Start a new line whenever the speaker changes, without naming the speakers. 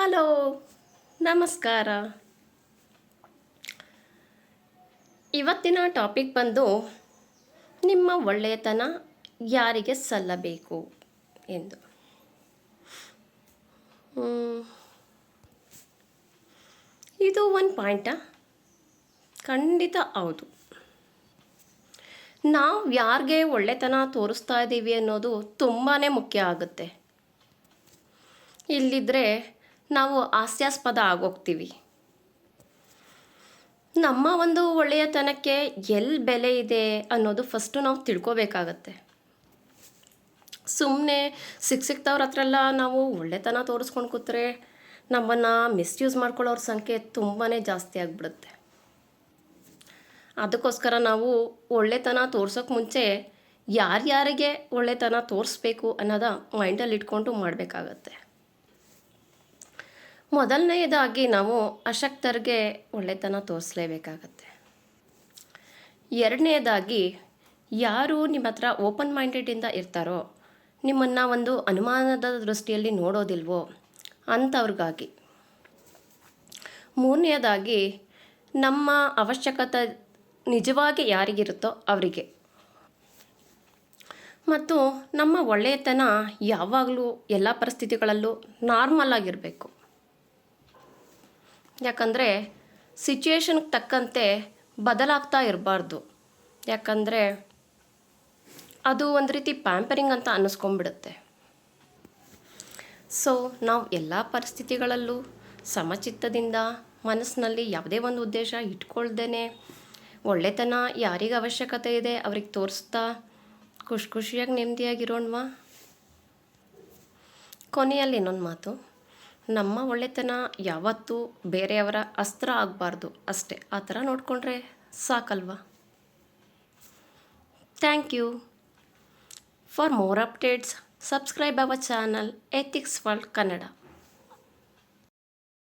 Hello, ನಮಸ್ಕಾರ. ಇವತ್ತಿನ topic ಬಂದು, ನಿಮ್ಮ ಒಳ್ಳೆಯತನ ಯಾರಿಗೆ ಸಲ್ಲಬೇಕು ಎಂದು. ಇದು ಒಂದು ಪಾಯಿಂಟಾ. ಖಂಡಿತ ಹೌದು. ನಾವು ಯಾರಿಗೆ ಒಳ್ಳೆತನ ತೋರಿಸ್ತಾ ಇದ್ದೀವಿ ಅನ್ನೋದು ತುಂಬಾ ಮುಖ್ಯ ಆಗುತ್ತೆ. ಇಲ್ಲಿದ್ದರೆ ನಾವು ಹಾಸ್ಯಾಸ್ಪದ ಆಗೋಗ್ತೀವಿ. ನಮ್ಮ ಒಂದು ಒಳ್ಳೆಯತನಕ್ಕೆ ಎಲ್ಲಿ ಬೆಲೆ ಇದೆ ಅನ್ನೋದು ಫಸ್ಟು ನಾವು ತಿಳ್ಕೊಬೇಕಾಗತ್ತೆ. ಸುಮ್ಮನೆ ಸಿಕ್ಕ ಸಿಕ್ತವ್ರ ಹತ್ರ ಎಲ್ಲ ನಾವು ಒಳ್ಳೆತನ ತೋರಿಸ್ಕೊಂಡು ಕೂತ್ರೆ ನಮ್ಮನ್ನು ಮಿಸ್ಯೂಸ್ ಮಾಡ್ಕೊಳ್ಳೋರ ಸಂಖ್ಯೆ ತುಂಬಾ ಜಾಸ್ತಿ ಆಗಿಬಿಡುತ್ತೆ. ಅದಕ್ಕೋಸ್ಕರ ನಾವು ಒಳ್ಳೆತನ ತೋರ್ಸೋಕ್ಕೆ ಮುಂಚೆ ಯಾರ್ಯಾರಿಗೆ ಒಳ್ಳೆತನ ತೋರಿಸ್ಬೇಕು ಅನ್ನೋದ ಮೈಂಡಲ್ಲಿ ಇಟ್ಕೊಂಡು ಮಾಡಬೇಕಾಗತ್ತೆ. ಮೊದಲನೆಯದಾಗಿ ನಾವು ಅಶಕ್ತರಿಗೆ ಒಳ್ಳೆತನ ತೋರಿಸಲೇಬೇಕಾಗತ್ತೆ. ಎರಡನೆಯದಾಗಿ ಯಾರು ನಿಮ್ಮ ಹತ್ರ ಓಪನ್ ಮೈಂಡೆಡಿಂದ ಇರ್ತಾರೋ, ನಿಮ್ಮನ್ನು ಒಂದು ಅನುಮಾನದ ದೃಷ್ಟಿಯಲ್ಲಿ ನೋಡೋದಿಲ್ವೋ ಅಂಥವ್ರಿಗಾಗಿ ಮೂರನೆಯದಾಗಿ ನಮ್ಮ ಅವಶ್ಯಕತೆ ನಿಜವಾಗಿ ಯಾರಿಗಿರುತ್ತೋ ಅವರಿಗೆ. ಮತ್ತು ನಮ್ಮ ಒಳ್ಳೆಯತನ ಯಾವಾಗಲೂ ಎಲ್ಲ ಪರಿಸ್ಥಿತಿಗಳಲ್ಲೂ ನಾರ್ಮಲ್ ಆಗಿರಬೇಕು. ಯಾಕಂದರೆ ಸಿಚುಯೇಷನ್ಗೆ ತಕ್ಕಂತೆ ಬದಲಾಗ್ತಾ ಇರಬಾರ್ದು. ಯಾಕಂದರೆ ಅದು ಒಂದು ರೀತಿ ಪ್ಯಾಂಪರಿಂಗ್ ಅಂತ ಅನ್ನಿಸ್ಕೊಂಡ್ಬಿಡುತ್ತೆ. ಸೊ ನಾವು ಎಲ್ಲ ಪರಿಸ್ಥಿತಿಗಳಲ್ಲೂ ಸಮಚಿತ್ತದಿಂದ ಮನಸ್ಸಿನಲ್ಲಿ ಯಾವುದೇ ಒಂದು ಉದ್ದೇಶ ಇಟ್ಕೊಳ್ದೇ ಒಳ್ಳೆತನ ಯಾರಿಗೆ ಅವಶ್ಯಕತೆ ಇದೆ ಅವ್ರಿಗೆ ತೋರಿಸ್ತಾ ಖುಷಿ ಖುಷಿಯಾಗಿ ನೆಮ್ಮದಿಯಾಗಿರೋಣ್ವಾ ಕೊನೆಯಲ್ಲಿ ಇನ್ನೊಂದು ಮಾತು. ನಮ್ಮ ಒಳ್ಳೆತನ ಯಾವತ್ತೂ ಬೇರೆಯವರ ಅಸ್ತ್ರ ಆಗಬಾರ್ದು ಅಷ್ಟೇ. ಆ ಥರ ನೋಡಿಕೊಂಡ್ರೆ ಸಾಕಲ್ವಾ? Thank you. For more updates, subscribe our channel Ethics World Kannada.